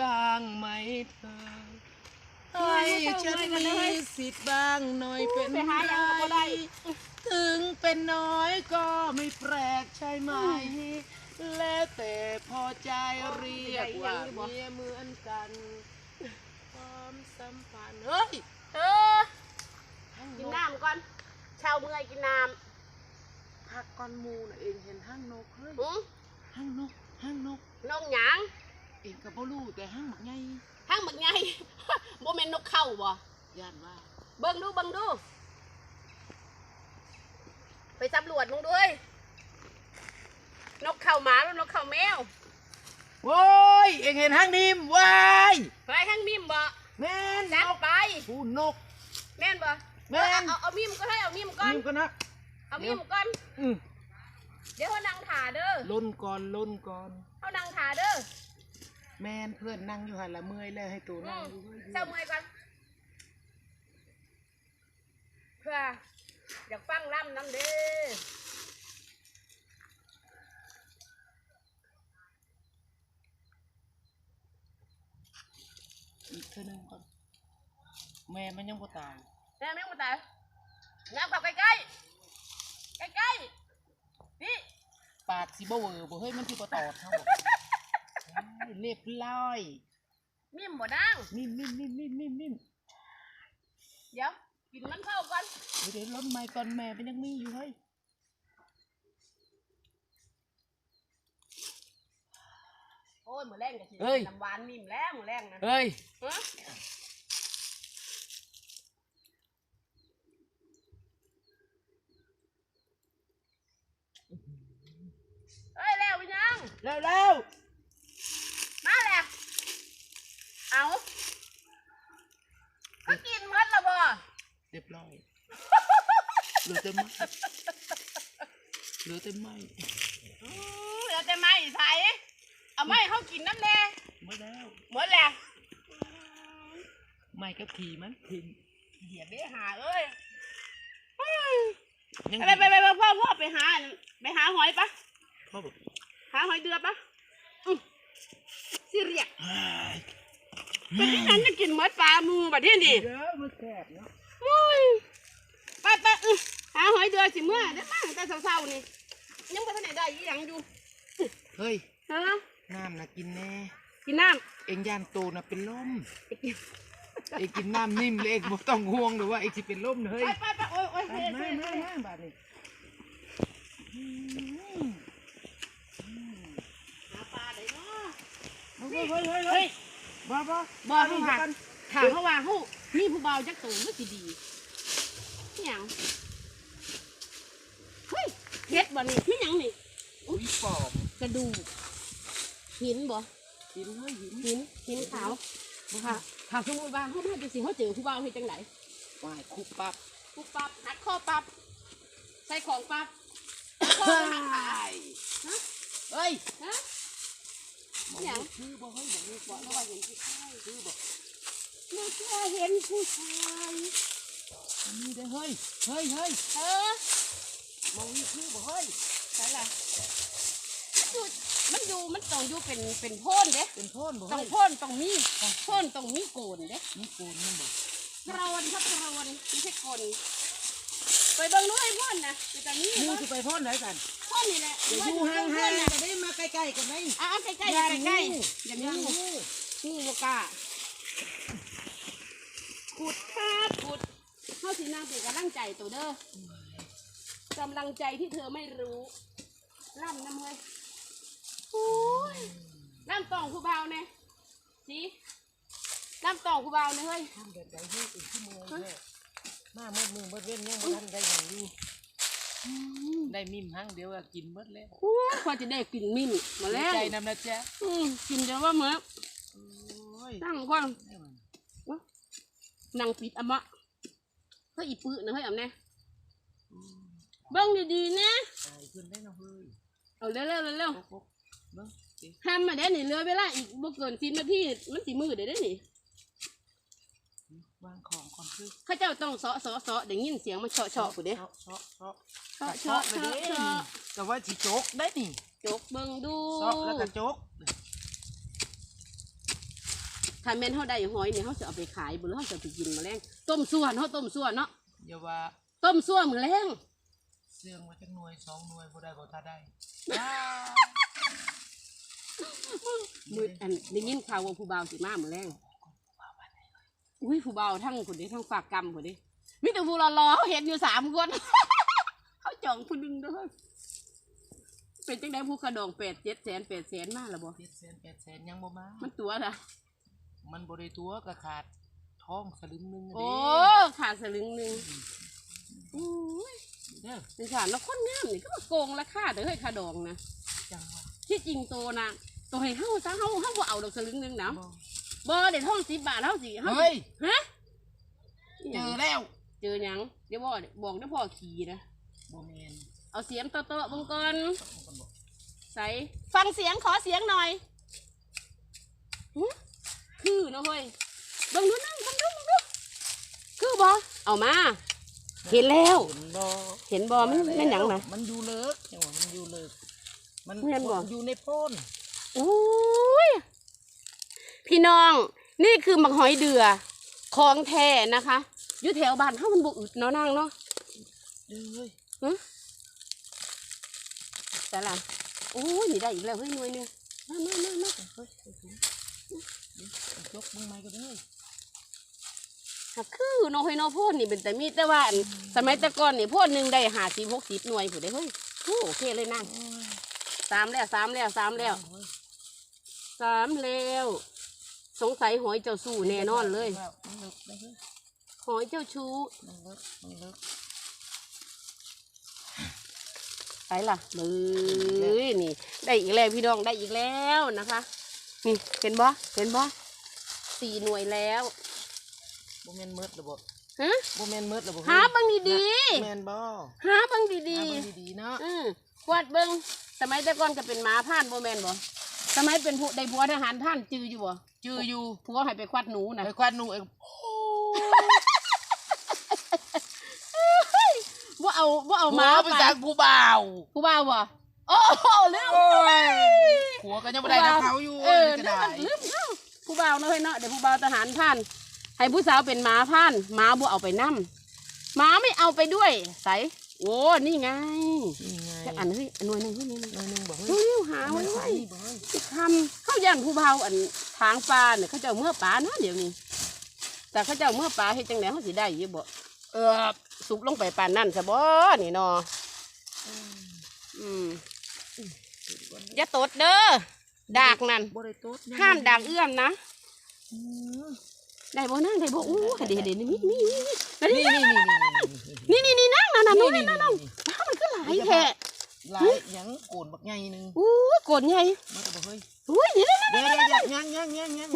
บ้างไหมเธอให้ฉันมีสิทธิ์บ้างหน่อยเป็นไปหาไรยังก็บ่ได้ถึงเป็นน้อยก็ไม่แปลกใช่ไหม แล้วแต่พอใจเรียกว่าเมียเหมือนกันความสัมพันธ์เฮ้ยเออกินน้ำก่อนเช้าเมื่อยกินน้พักก้อนหมูน่ะเองเห็นห้างนกเฮ้ยำหืมห้างนกห้างนกนกหยัง เองก็บ่รู้แต่ห้างหมักไงทั้งหมดไงโมเมนนกเข้าบ่ย่านว่า เบิ่งดูเบิ่งดู ไปสำรวจมึงด้วย นกเข้าหมาหรือนกเข้าแมวโว้ยเองเห็นห้างนิ่มว้ายไปทั้งมิมบ่แม่นจัดไปผู้นก แม่นบ่แม่นเอาเอาเอามิมก็ให้เอามิมก่อนนิ่มก็นะเอามิมก่อนอืมเดี๋ยวเขานั่งถ่าเด้อล่นก่อนล่นก่อนเขานั่งถ่าเด้อ แม่นเพื่อนนั่งอยู่หันละเมื่อยแล้วให้ตัวอืนั่งมอยู่เฮ้ยเศร้าเมื่อยก่อนเพื่ออยากฟังร่ำน้ำเด้ออีกเท่านึงก่อนแม่มันยังบ่ตายแม่แม่งมาตายน้ำกับใกล้ใกล้ใกล้ใกล้ๆนี่ปาดสิบ่เวอร์บ่เฮ้ยมันสิบ่ตอดเฮาบ่ เอ้ยเรียบร้อย มิมบ่ดังนิ่มนิ่มนิ่มนิ่มนิ่มนิ่มเดี๋ยวกินมันเข้าก่อนเดี๋ยวเดี๋ยวรถไม้ก่อนแม่มันยังมีอยู่เฮ้ยโอ้ยมือแรงกับสิน้ำหวานมิมแล้วมือแรงนะเฮ้ยฮะเฮ้ยแล้วไปยัง เร็วเร็ว มาแล้วเอาก็กินหมดและบ่ เรียบร้อย เหลือแต่ไม้เหลือแต่ไม้อื้อเหลือแต่ไม้ใส่เอาไม้เขากินน้ำแน่หมดแล้วหมดแล้วไม้กับขี่มันทิ้งเหยียบได้หาเอ้ยยังไปไปไปไปพ่อพ่อไปหาไปหาหอยปะพ่อบอกหาหอยเดือปะอื้อสิเรียกเฮ้ยไปที่นั้นจะกินหมดปลาหมูบัดที่นี่เดี๋ยวมันแคบเนาะโอ้ยไปไปอื้อ หาหอยเดือสิเมื่อได้มาตั้งแต่เช้าๆนี่ยังไม่ทันได้ได้อีหยังอยู่เฮ้ย ฮะน้ำนะกินแน่ กินน้เอ็งย่านโตนะเป็นลมำไปกินเอ็งกินน้ำนิ่มเลยเอ็งบ่ต้องห่วงหรือว่าเอ็งสิเป็นลมนะไปเฮ้ยไปไปโอ้ยโอ้ยไปเฮ้ยมาเฮ้ยมาเฮ้ยมาบาดนี้หาปลาได้เนาะเฮ้ยเฮ้ยเฮ้ยเฮ้เฮ้ยยบ้าบ้าบ่เขาหาถามเขาว่าเขามีผู้เบาจักตูมันสิดีนี่หยัง เฮ้ยเฮ็ดบ่นี่ไม่หยังนี่อุ้ยปอบกระดูกหินบ่กินเฮ้ยหินหินหินขาวบ่ค่ะถ้าสมมติว่าเขามาจังสิเขาเจอผู้เบาเฮ็ดจังไดวายคุบปั๊บปุ๊บปั๊บหัดข้อปั๊บใส่ของปั๊บหัดข้อไปหักขาเฮ้ยฮะหมอหยังชื่อบ่เฮ้ยบอกลูกบ่ว่าว่าเห็นผู้ชายชื่อบ่ไม่เคยเห็นผู้ชายอันนี้ได้อเฮ้ยเฮ้ยเฮ้ยเออ มองนี่ชื่อบ่เฮ้ยใช่ล่ะจุดมันอยู่มันต้องอยู่เป็นเป็นโพนเด้เป็นโพ่นบ่ต้องเฮ้ยโพนต้องมีโพนต้องมีโกนเด้นี่โกนมันบ่กรอนครับกรอนไม่ใช่โกนไปเบิ่งนู้นไอ้โพนนะอยู่ตรงนี้หมูบ่สิไปโพ่นไหนกันโพนนี่แหละเดี๋ยวว่าอยู่อยู่ห่างเพื่อนๆน่ะจะได้มาใกล้ๆกันไหมอะเอาใกล้ๆใกล้ๆใกล้ๆอย่ามีงูงูบ่กล้าขุดคาดขุดเข้าสีนางเป็นกำลังใจตัวเด้อ กำลังใจที่เธอไม่รู้ร่ำน้ำเฮ้ยโอ้ยร่ำตองผู้เบาเนี่ยสิร่ำตองผู้เบาเนี่ยเฮ้ยทำแบบใดให้อีกชั่วโมงแค่มาเมื่อมือเมื่อเว้นยังบ่ทันได้หยังอยู่ได้มิมหั่งเดียวก็กินหมดแล้วโอ้ยพอจะได้กลิ่นมิ่นมาแล้วใจนำนะจ๊ะอืมกินจะว่าเหมือนโอ้ยตั้งก่อนได้มันนางปิดอะมะเฮ้ยอีปื้อนะเฮ้ยอ่ำแน่ เบิ้งดีๆนะตายขึ้นได้เนาะเฮ้ยเอาเร็วๆเร็วโป๊กๆเบิ่งสิๆทำมาได้หนิเหลือเวลาอีกบ่เกินสิบนาทีมันสีมือเดี๋ยวได้หนิวางของก่อนคือเข้าเจ้าต้องเสาะเสาะเสาะได้ยินเสียงมันเฉาะเฉาะกูเด้เชาะเชาะเชาะเฉาะเฉาะไปเฉาะเด้เฉาะแต่ว่าสิโจกได้นี่จกเบิ้งดูเชาะแล้วก็โจกถ้าแม่นเฮาได้หอยนี่เฮาจะเอาไปขายบ่หรือเฮาจะเอาไปกินแมลงต้มส่วนเฮาต้มส่วนเนาะอย่าว่าต้มส่วนมื้อแรง เสื่องมาจักหน่วยสองหน่วยบ่ได้บ่ถ้าได้มื้ออันได้ยินข่าวว่าผู้บ่าวสิมามื้อแรงอุ้ยผู้บ่าวทั้งคนนี้ทั้งฝากกรรมคนนี้มีแต่ผู้รอๆเขาเห็นอยู่สามคน เขาจองผู้หนึงเด้อเป็นจังได๋ผู้กระดอง8 7แสน8แสนมาแล้วบ่เจ็ดแสนแปดแสนยังบ่มามันตัวน่ะมันบ่ได้ตัวก็ขาดท้องสลึงหนึงอะโอ้เด้ขาดสลึงหนึงอุ้ย เด้อเป็นสารแล้วคนงามนี่ก็มาโกงราคาเด้อเฮ้ยค่าดองนะจังว่าที่จริงโตนะตัวให้เฮาซะเฮาเฮาบ่เอาดอกสลึงหนึงนะบ่บ่ได้ท่อง10บาทเฮาสิเฮาเฮ้ยฮะเจอแล้วเจอหยังเดี๋ยวบ่บอกได้พ่อขี่นะบ่แม่นเอาเสียงโตโตๆเบิ่งก่อนต้องคนบอกใส่ฟังเสียงขอเสียงหน่อยหึคือเนาะเฮ้ยเบิ่งดูนั่งเบิ่งดูเบิ่งดูคือบ่เอามา เห็นแล้ว เห็นบ่เห็นบ่มันแม่นหยังนะ มันอยู่เลิกจังว่ามันอยู่เลิก มันแม่นบ่ อยู่ในโพ้นโอ้ยพี่น้องนี่คือหมักหอยเดือของแท้นะคะอยู่แถวบ้านเฮามันบ่อึดเนาะนางเนาะเด้อเฮ้ยแต่ละโอ้ยนี่ได้อีกแล้วเฮ้ยหน่วยหนึงมามามามาเฮ้ยเอาถุงเดี๋ยวเอายกมึงไม้ก็ได้หั กคือนาะเฮ้ยนาะโพดนี่เป็นแต่มีแต่ว่าอันสมัยแต่ก่อนนี่โพดหนึ่งได้หาสิบหกสิบหน่วยผู้ได้เฮ้ยโอ้โอเคเลยนางสามแล้วสามแล้วสามแล้วสามแล้ว สงสัยหอยเจ้าสู้แน่นอนเลยหอยเจ้าชู้ไปล่ะเลยนี่ ได้อีกแล้วพี่น้องได้อีกแล้วนะคะ นี่เห็นบ่เห็นบ่สี่หน่วยแล้ว บ่แม่นมืดหรือบ่ฮะบ่แม่นมืดหรือบ่หาเบังดีแม่นบ่ๆหาเบังดีหาเบิ่งดีๆเนาะๆอืมกวาดเบิงสมัยแต่ก่อนก็เป็นหมาผ่านบ่แม่นบ่สมัยเป็นผู้ได้ผัวทหารผ่านจืออยู่บ่จืออยู่ผัวให้ไปควัดหนูนะไอ้ควันหนูเองบ่เอาบ่เอาหหัมาวไปจากผู้บ่าวผู้บ่าวบ่โอ้โหเรื่องโอ้ยผัวก็ยังบ่ได้กับเขาอยู่เออก็เรื่อได้งลืมเนาะผู้บ่าวเนาะเฮ้ยเนาะเดี๋ยวผู้บ่าวทหารผ่าน ให้ผู้สาวเป็นหมาผ่านหมาบ่เอาไปนํหมาไม่เอาไปด้วย ใสโอ้นี่ไงนี่ไงจักอันเฮ้ยอันหน่วยหนึงเฮ้ยนี่หน่อยหนึงบ่เฮ้ยเฮ้ยหาเอาไว้มาไว้ใส่บ่เฮ้ยสิคำเขาย่านผู้บ่าวอันทางปลาเนี่ยเขาเจ้าเมื่อปลานะเดี๋ยวนี้ แต่เขาเจ้าเมื่อปลาเฮ็ดจังได๋เขาสิได้อยู่บ่เออสุกลงไปปานนั่นซะบ่นี่เนาะอืมอย่าตดเด้อดากนั่นบ่ได้โต๊ดห้ามดากเอื้อมนะอืม ได้บ่นั่งได้บ่อู้เดี๋ยวเดี๋ยวนี่มีมีมีนี่นี่นี่นี่นี่นี่นี่นี่นั่งนั่นน่ะนี่นั่นนี่นั่นนั่นนี่น้ำมันก็หลายแท้หลายหยังโกนบักใหญ่หนึงอู้กดใหญ่มันก็บ่เฮ้ยอุ้ยนี่นั่นเดี๋ยวเดี๋ยวเดี๋ยวยังยังยังยัง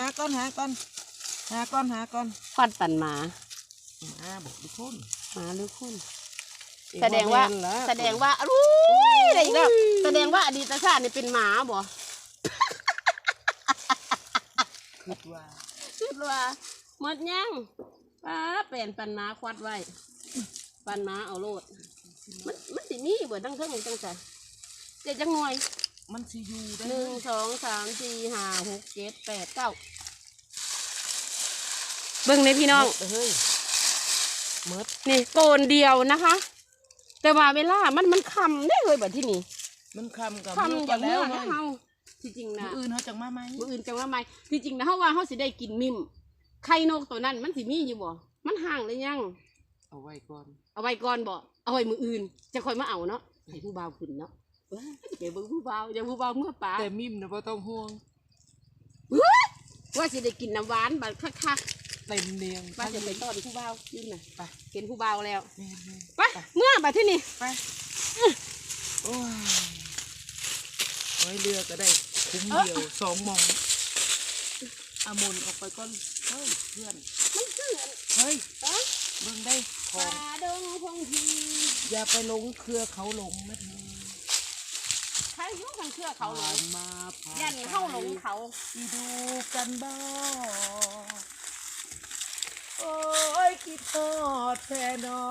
หาหาก่อนหาก่อนหาก่อนหาก่อนฟันปันหมามาบอกทุกคนหมาหรือคนเอ๊ะแสดงว่าบ่แม่นละแสดงว่าอุ้ยได้อีกแล้วแสดงว่าอดีตชาตินี่เป็นหมาบ่คิดว่า คิดว่าหมดยังป้าเป็นปันหมาควัดไว้ ปันหมาเอาโลด มันมันสิมีบ่ตั้งเท่าไหร่ตั้งแต่เจ็ดจังหน่วยมันสิอยู่ได้หนึ่งสองสามสี่ห้าหกเจ็ดแปดเก้าเบิ่งในพี่น้องเฮ้ยเมดนี่โกนเดียวนะคะ แต่ว่าเวลามันมันคำได้เลยแบบที่นี่มันคำกับคำอย่างเมื่อเลนะยเฮา ที่จริงมืนะออื่นเขาจังมาไหมมืออื่นจังว่าไม่ที่จริงนะเฮาว่าเฮาสิได้กินมิมไข่นกตัวนั้น มันสิมีอยู่บ่ มันห่างเลยยัง เอาไว้ก่อนเอาไว้ก่อนบ่ เอาไว้มืออื่น จะค่อยมาเอาเนาะให้ผู้บ่าวขึ้นเนาะเว้ยเดี๋ยวเบิ่งผู้บ่าวอย่าผู้บ่าวเมื่อป่าแต่มิมนะพ่ต้องห่วงว่าสิได้กินน้ำหวานบัดคักเต็มเนียงๆว่าจะไปต้อนผู้บ่าวยืนน่ะไปเห็นผู้บ่าวแล้ว แม่นไปเมื่อบัดที่นี่ๆไปโอ้ย ไว้เรือก็ได้คุ้มเดียวสองโมองอามนออกไปก่อนเฮ้ยเพื่อนมันคืออันเฮ้ยเอ้อเบิ่งได้ขอป่างดงพงทีอย่าไปหลงเครือเขาหลงนะเธอใครรู้กันเชื่อเขาหลผ่างนมาผ่านยันเข้าหลงเขาไปดูกันบ้างโอ้ยคิดทอดแท่นอ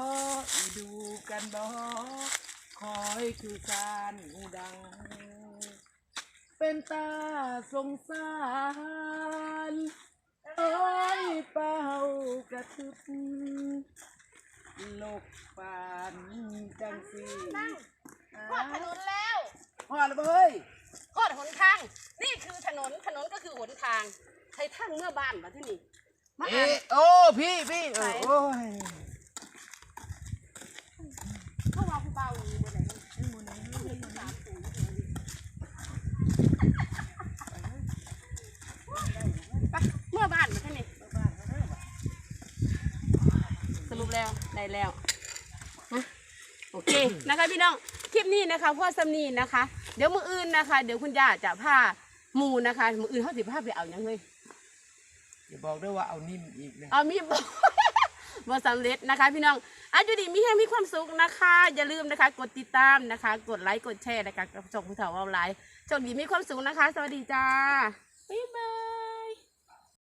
อีดูกันบ่คอยคือการหูดัง เป็นตาสงสารโอ้ยเป่ากระทึบโลกปานจังสีพอดถนนแล้วพอแล้วเฮ้ยพอดหนทาง นี่คือถนนถนนก็คือหนทางใช้ทางเมื่อบ้านมาที่นี่มาอ่าเอ๊ะนโอ้พี่พี่เออโอ้ย เข้ามาผู้เบาอยู่บนไหนสามศูนย์ไปเมื่อบ้านมาที่นี่สรุป แล้วได้แล้วนะโอเคนะคะพี่น้องคลิปนี้นะคะพ่อสำนีนะคะ เดี๋ยวมืออื่นนะคะ เดี๋ยวคุณย่าจะพาหมูนะคะมืออื่นเขาสิพาไปเอาหยังเลยอย่าบอกด้วยว่าเอานิ่มอีกนะเอามีบ่บ่สำเร็จนะคะ พี่น้องอายุดีมีแห้งมีความสุขนะคะ อย่าลืมนะคะ กดติดตามนะคะ กดไลค์กดแชร์นะคะกับช่องผู้เฒ่าเอาไลน์โชคดีมีความสุขนะคะ สวัสดีจ้า